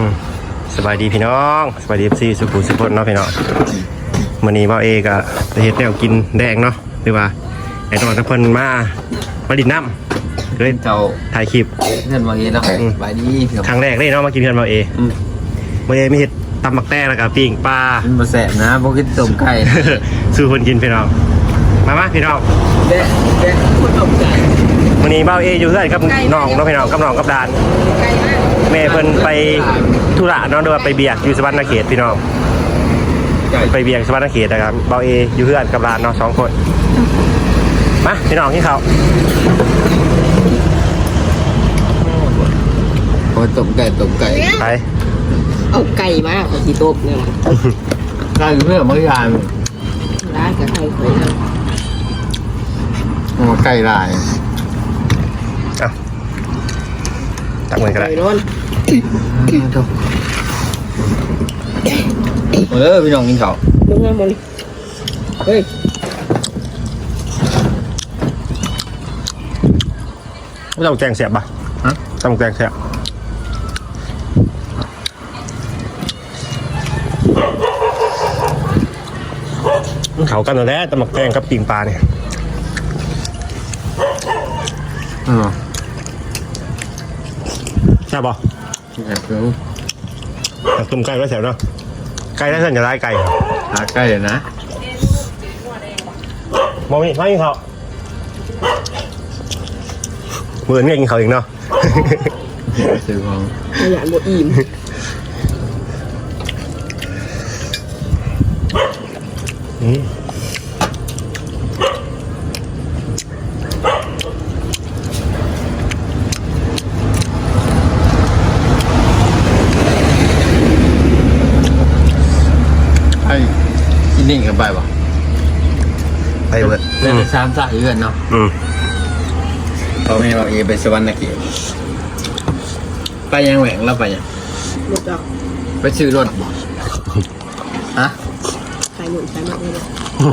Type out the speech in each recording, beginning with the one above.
อืมสบายดีพี่น้องสบายดีซีสุขุมสุพจน์เนาะพี่น้องมื้อนี้บ่าวเอกอะไปเฮ็ดแนวกินแดงเนาะหรือว่าไอ้ตอนทั้งเพิ่นมามาดินน้ำเลยเจ้าถ่ายคลิปเพื่อนบางทีเนาะอืมบายดีพี่น้องครั้งแรกเลยเนาะมากินเพื่อนบ่าวเออืมบ่าวเอมีเฮ็ดตำหมักแต้แล้วก็ปิ้งปลามันมาแสบนะพวกกินต้มไก่สู้เพิ่นกินพี่น้องมามาพี่น้องเด็ดเด็ดคุณต้มไก่วันนี้เบ้าเออยู่เพื่อนกับน้องเน้องพี่น้องกับน้องกับดานไกลมาก แม่เพิ่นไปธุระเนาะหรือว่าไปเบียกอยู่สวรรณเขตพี่น้องไก่ไปเบียกสวรรณเขตนะครับเบ้าเออยู่เพื่อนกับดานเนาะสองคนมาพี่น้องที่เขาโอ้ยต้มไก่ต้มไก่ไปเอาไก่มากกว่าที่โต๊ะเนี่ยไก่เพื่อนไม่ยานร้านกับไก่เคยนะมาไก่ลาย เอา ตักเงินกันไก่ได้ร้อนเออพี่น้องกินข้าวลุงมาหมดเลยเฮ้ยไม่ต้องแจงเสียบป่ะฮะต้องแจงเสียบเขากันแล้วแต่หมักแตงกับปิงปลาเนี่ยอืม ใช่ป่ะอยากรู้ตุ่มไก่ไว้แถวเนาะไก่ได้เส้นจะได้ไก่หาไก่เลยนะมองนี่ไม่กินเขาวมือเนี่ยกินเขาวอีกเนาะ ซื้อของขยันบดอิ่มอืม ไอ้กิ นนิ่งกันไปป่ะไปเบิดเล่นสามสายเพื่อนเนาะอืมพอแม่บอกเอไปสวรรณเขตไปยังแหวงแล้วไปยังหมดดอกไปซื้อรถบ่ฮะใส่หนุนใส่มากเลยนะ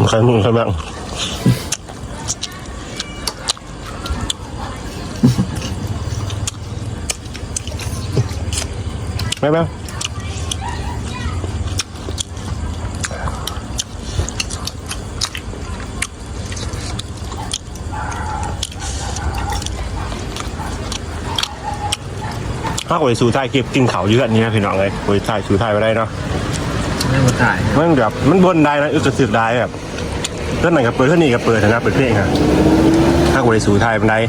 ใครมึงใครบ้างไม่บ้าง ถ้าโอ้ยสู่ไทยคลิปกินเขาวเยอะนี่นะพี่น้องเลยโอ้ยไทยสู่ไทยไปได้เนาะไม่มาถ่ายมันแบบมันบนได้นะอึกกระสือกได้แบบเท่าไหนกับเปิดเท่านี้กับเปิดนะเปิดเพลงอะถ้าบริสูไทยมันได้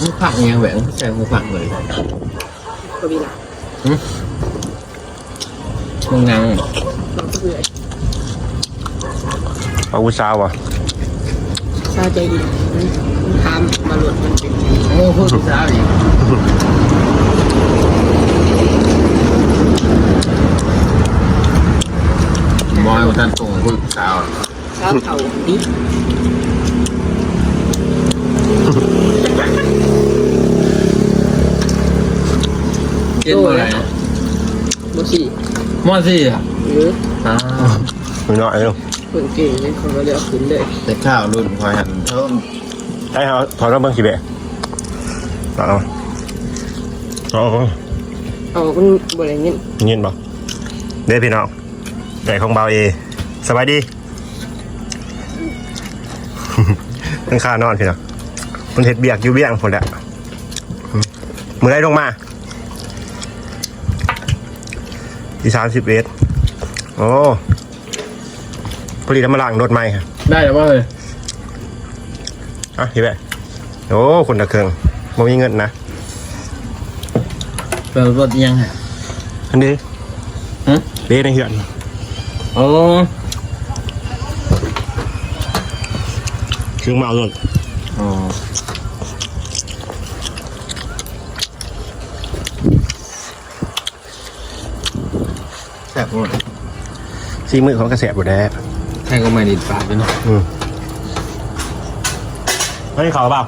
มึงผักยังแหวงใส่มึงผักเลยก็มีหลายมึงนั่งลองเบื่อ เอาวุ้สาวอะชาใจดีมันทำมาหลุดมันเป็นโอ้พูดสาวอีกบอยท่านตรงพูดสาวชาเข่าดิเก็ตอะไรบสี่มอสี่อะหรืออ่าไม่น้อยเนาะ คนเก่งเนี่ยเขาก็เรียกขึ้นเลยแต่ข้าวรุ่นคอยหันเพิ่มให้เขาถอดรอบเบิ้งกี่เบะต่อเอาต่อเอาเอามันบริเงี้ยเงินบ่เด้พี่น้องแต่ของเบาเอสบายดีตั้งค่านอนพี่น้องมันเห็ดเบียกอยู่เบี้ยงผลแหละอืมมือได้ลงมาที่สามสิบเอ็ดโอ้ พอดีแล้วมาล้างรถใหม่ครับได้แล้วว่าเลยอะพี่แบะโอ้คนตะเคืองบ่มีเงินนะเปิดรถยังฮะอันนี้ฮะเบ้ในเหือนโอ้เครื่องมาเอารถอ๋อแซ่บหมดซีมือของกระแสบหมดแล้ว ใช่ก็ไม่ดิดปากด้วยเนาะอืมไม่ได้ข่าวเปล่า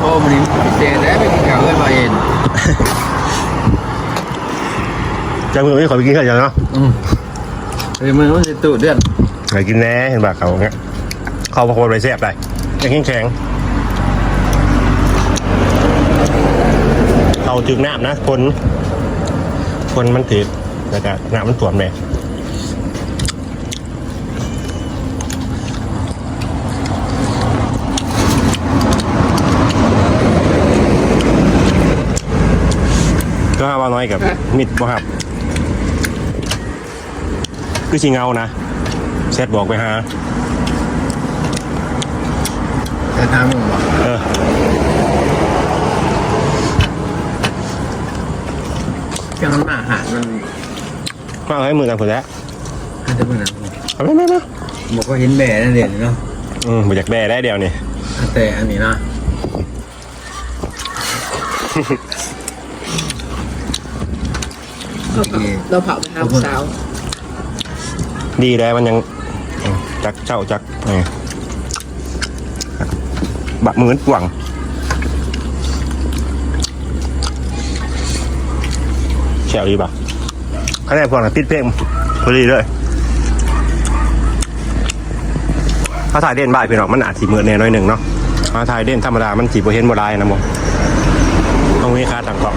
โอ้มันนี่เจนได้ไปกินข้าวเอ้ยมาเย็นจะมือไม่ขอไปกินข้าวเช้าเนาะอืมเฮ้ยมึงมันจะตูดเดือดไปกินแน่เห็นบ่เขาเงี้ยเขาพอคนไปแซ่บได้ยังแข็งแข็งเอาจึงน้ำนะคน คนมันติด แล้วก็น้ำมันถ่วมเลยก็ว่าน้อยกับมิดบ่ครับคือสิเงานะเซตบอกไปหาแต่ทางมึงบอกเออเจ้ามันมาหามัน มาเอาให้มือตามคนแล้วอาจจะเป็นอะไรเอาไปมามาบอกว่าเห็นแบนั่นเด่นเนาะอืมมาจากแด่ได้เดียวนี่แต่อันนี้เนาะเราเผาไปหาผู้สาวดีแล้วมันยังอืมจักเจ้าจักเออบะมือนหวังแฉวดีป่ะ คะแนนพวกนั้นติดเพลงพอดีเลยถ้าถ่ายเด่นบ่ายพี่น้องมันอาจสีมือแน่น้อยหนึ่งเนาะถ้าถ่ายเด่นธรรมดามันสีโบเห็นโบได้นะโมต้องมีค่าต่างกล่อง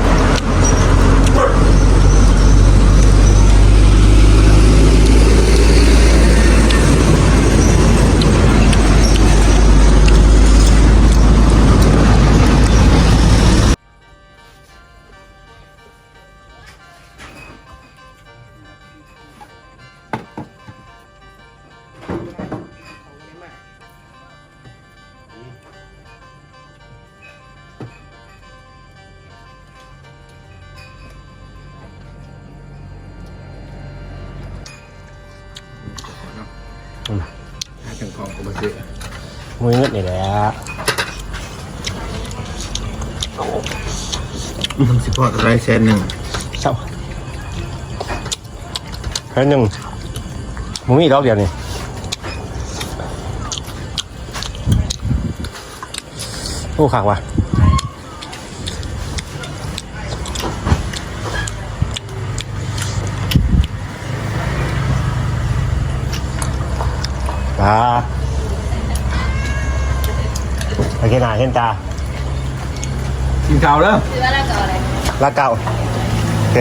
มือเงินนี่แหละมึงสิพอกับไรแสนหนึ่งเศร้าแค่หนึ่งมึงมีดอกเดียวนี่โอ้ขากว่ะปลา ไปกินอาหารเห็นตากินข้าวแล้ว ซื้ออะไรกับอะไรลาเก่าโอเค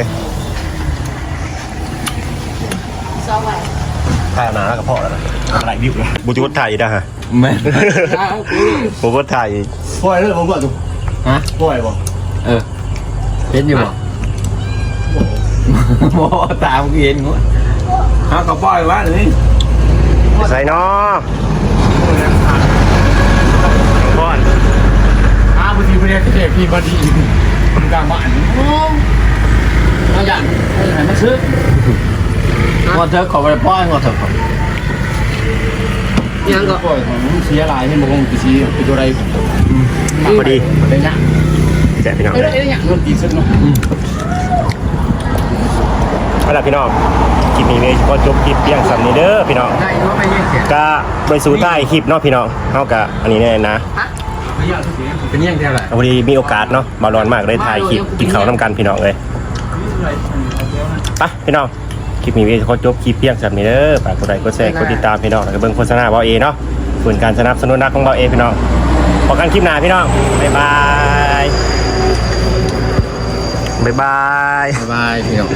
ซองไว้ถ่ายมาแล้วก็พอแล้วนะอะไรวิวเลยบุตรถ่ายอีกนะฮะแม่ผมก็ถ่ายอีกปล่อยเลยผมก่อนดูฮะปล่อยบ่เออเห็นอยู่บ่โมตามกูเห็นกูฮะก็ปล่อยว่าเลย ใส่น้อพ่อน อ้าว พอดีพอดีเทพพี่พอดีคนกลางบ้านโอ้มาหยันไหนมาซื้องอเธอขอไปป้อยงอเธอขอยังก็ป้อยของเสียลายให้มึงกี่ชีเป็นตัวไรพอดีเป็นยังแจกพี่น้องไม่เลได้ยยังเงินตีสุดเนาะเอาล่ะพี่น้องคลิปนี้เลยก็จบคลิปเพียงสำนี้เด้อพี่น้องได้รู้ไหมยังเสียก็ไปสู่ใต้คลิปเนาะพี่น้องเท่ากับอันนี้แน่นะ เป็นยังเท่าไหร่พอดีมีโอกาสเนาะมาร้อนมากเลยถ่ายคลิปกินข้าวน้ำกันพี่น้องเลยไปพี่น้องคลิปนี้เลยก็จบคลิปเพียงสำนี้เด้อฝากกดไลค์กดแชร์กดติดตามพี่น้องแล้วก็เบิ่งโฆษณาบอเอเนาะส่วนการสนับสนุนนักของบอเอพี่น้องพบกันคลิปหน้าพี่น้องบ๊ายบายบ๊ายบายบ๊ายบายพี่น้อง